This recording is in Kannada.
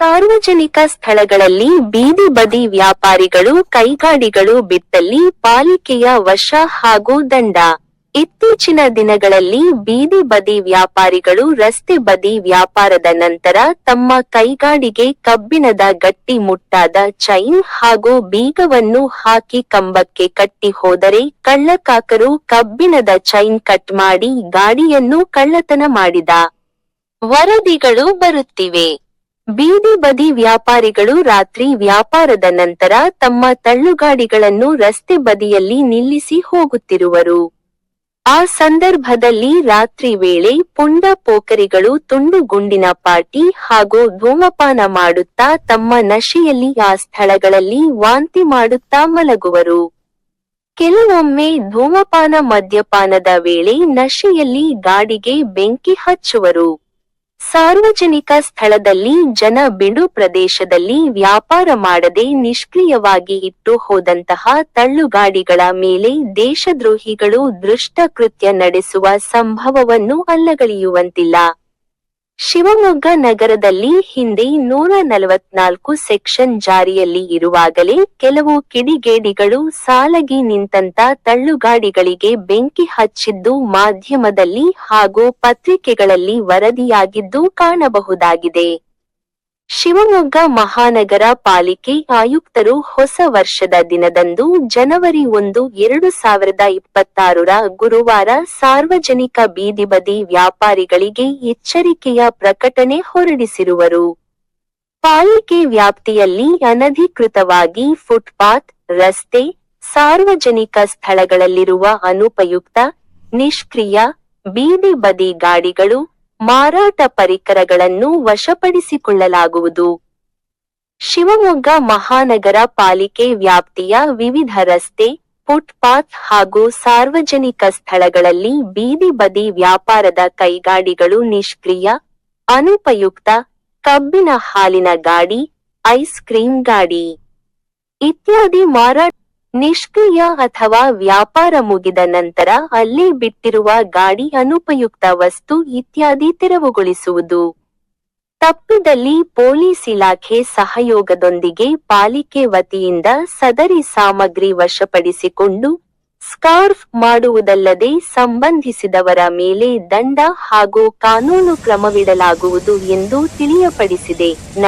ಸಾರ್ವಜನಿಕ ಸ್ಥಳಗಳಲ್ಲಿ ಬೀದಿ ಬದಿ ವ್ಯಾಪಾರಿಗಳು, ಕೈಗಾಡಿಗಳು ಬಿತ್ತಲ್ಲಿ ಪಾಲಿಕೆಯ ವಶ ಹಾಗೂ ದಂಡ. ಇತ್ತೀಚಿನ ದಿನಗಳಲ್ಲಿ ಬೀದಿ ಬದಿ ವ್ಯಾಪಾರಿಗಳು ರಸ್ತೆ ಬದಿ ವ್ಯಾಪಾರದ ನಂತರ ತಮ್ಮ ಕೈಗಾಡಿಗೆ ಕಬ್ಬಿಣದ ಗಟ್ಟಿ ಮುಟ್ಟಾದ ಚೈನ್ ಹಾಗೂ ಬೀಗವನ್ನು ಹಾಕಿ ಕಂಬಕ್ಕೆ ಕಟ್ಟಿ ಹೋದರೆ ಕಳ್ಳಕಾಕರು ಕಬ್ಬಿಣದ ಚೈನ್ ಕಟ್ ಮಾಡಿ ಗಾಡಿಯನ್ನು ಕಳ್ಳತನ ಮಾಡಿದ ವರದಿಗಳು ಬರುತ್ತಿವೆ. ಬೀದಿ ಬದಿ ವ್ಯಾಪಾರಿಗಳು ರಾತ್ರಿ ವ್ಯಾಪಾರದ ನಂತರ ತಮ್ಮ ತಳ್ಳುಗಾಡಿಗಳನ್ನು ರಸ್ತೆ ಬದಿಯಲ್ಲಿ ನಿಲ್ಲಿಸಿ ಹೋಗುತ್ತಿರುವರು. ಆ ಸಂದರ್ಭದಲ್ಲಿ ರಾತ್ರಿ ವೇಳೆ ಪುಂಡ ಪೋಕರಿಗಳು ತುಂಡು ಗುಂಡಿನ ಪಾಟಿ ಹಾಗೂ ಧೂಮಪಾನ ಮಾಡುತ್ತಾ ತಮ್ಮ ನಶೆಯಲ್ಲಿ ಆ ಸ್ಥಳಗಳಲ್ಲಿ ವಾಂತಿ ಮಾಡುತ್ತಾ ಮಲಗುವರು. ಕೆಲವೊಮ್ಮೆ ಧೂಮಪಾನ ಮದ್ಯಪಾನದ ವೇಳೆ ನಶೆಯಲ್ಲಿ ಗಾಡಿಗೆ ಬೆಂಕಿ ಹಚ್ಚುವರು. ಸಾರ್ವಜನಿಕ ಸ್ಥಳದಲ್ಲಿ ಜನ ಬಿಡು ಪ್ರದೇಶದಲ್ಲಿ ವ್ಯಾಪಾರ ಮಾಡದೆ ನಿಷ್ಕ್ರಿಯವಾಗಿ ಇಟ್ಟು ಹೋದಂತಹ ತಳ್ಳುಗಾಡಿಗಳ ಮೇಲೆ ದೇಶದ್ರೋಹಿಗಳು ದೃಷ್ಟ ಕೃತ್ಯ ನಡೆಸುವ ಸಂಭವವನ್ನು ಅಲ್ಲಗಳೆಯುವಂತಿಲ್ಲ. ಶಿವಮೊಗ್ಗ ನಗರದಲ್ಲಿ ಹಿಂದೆ ನೂರ ನಲವತ್ನಾಲ್ಕು ಸೆಕ್ಷನ್ ಜಾರಿಯಲ್ಲಿ ಇರುವಾಗಲೇ ಕೆಲವು ಕಿಡಿಗೇಡಿಗಳು ಸಾಲಗಿ ನಿಂತಂತ ತಳ್ಳುಗಾಡಿಗಳಿಗೆ ಬೆಂಕಿ ಹಚ್ಚಿದ್ದು ಮಾಧ್ಯಮದಲ್ಲಿ ಹಾಗೂ ಪತ್ರಿಕೆಗಳಲ್ಲಿ ವರದಿಯಾಗಿದ್ದು ಕಾಣಬಹುದಾಗಿದೆ. ಶಿವಮೊಗ್ಗ ಮಹಾನಗರ ಪಾಲಿಕೆ ಆಯುಕ್ತರು ಹೊಸ ವರ್ಷದ ದಿನದಂದು ಜನವರಿ ಒಂದು, ಎರಡು ಸಾವಿರದ ಇಪ್ಪತ್ತಾರರ ಗುರುವಾರ ಸಾರ್ವಜನಿಕ ಬೀದಿ ಬದಿ ವ್ಯಾಪಾರಿಗಳಿಗೆ ಎಚ್ಚರಿಕೆಯ ಪ್ರಕಟಣೆ ಹೊರಡಿಸಿರುವರು. ಪಾಲಿಕೆ ವ್ಯಾಪ್ತಿಯಲ್ಲಿ ಅನಧಿಕೃತವಾಗಿ ಫುಟ್ಪಾತ್, ರಸ್ತೆ, ಸಾರ್ವಜನಿಕ ಸ್ಥಳಗಳಲ್ಲಿರುವ ಅನುಪಯುಕ್ತ, ನಿಷ್ಕ್ರಿಯ, ಬೀದಿ ಬದಿ ಗಾಡಿಗಳು ಮಾರಾಟ ಪರಿಕರಗಳನ್ನು ವಶಪಡಿಸಿಕೊಳ್ಳಲಾಗುವುದು. ಶಿವಮೊಗ್ಗ ಮಹಾನಗರ ಪಾಲಿಕೆ ವ್ಯಾಪ್ತಿಯ ವಿವಿಧ ರಸ್ತೆ, ಫುಟ್ಪಾತ್ ಹಾಗೂ ಸಾರ್ವಜನಿಕ ಸ್ಥಳಗಳಲ್ಲಿ ಬೀದಿ ಬದಿ ವ್ಯಾಪಾರದ ಕೈಗಾಡಿಗಳು ನಿಷ್ಕ್ರಿಯ, ಅನುಪಯುಕ್ತ, ಕಬ್ಬಿನ ಹಾಲಿನ ಗಾಡಿ, ಐಸ್ ಕ್ರೀಂ ಗಾಡಿ ಇತ್ಯಾದಿ ಮಾರಾಟ ನಿಷ್ಕ್ರಿಯ ಅಥವಾ ವ್ಯಾಪಾರ ಮುಗಿದ ನಂತರ ಅಲ್ಲಿ ಬಿಟ್ಟಿರುವ ಗಾಡಿ ಅನುಪಯುಕ್ತ ವಸ್ತು ಇತ್ಯಾದಿ ತೆರವುಗೊಳಿಸುವುದು. ತಪ್ಪಿದಲ್ಲಿ ಪೊಲೀಸ್ ಇಲಾಖೆ ಸಹಯೋಗದೊಂದಿಗೆ ಪಾಲಿಕೆ ವತಿಯಿಂದ ಸದರಿ ಸಾಮಗ್ರಿ ವಶಪಡಿಸಿಕೊಂಡು ಸ್ಕಾರ್ಫ್ ಮಾಡುವುದಲ್ಲದೆ ಸಂಬಂಧಿಸಿದವರ ಮೇಲೆ ದಂಡ ಹಾಗೂ ಕಾನೂನು ಕ್ರಮವಿಡಲಾಗುವುದು ಎಂದು ತಿಳಿಯಪಡಿಸಿದೆ. ನ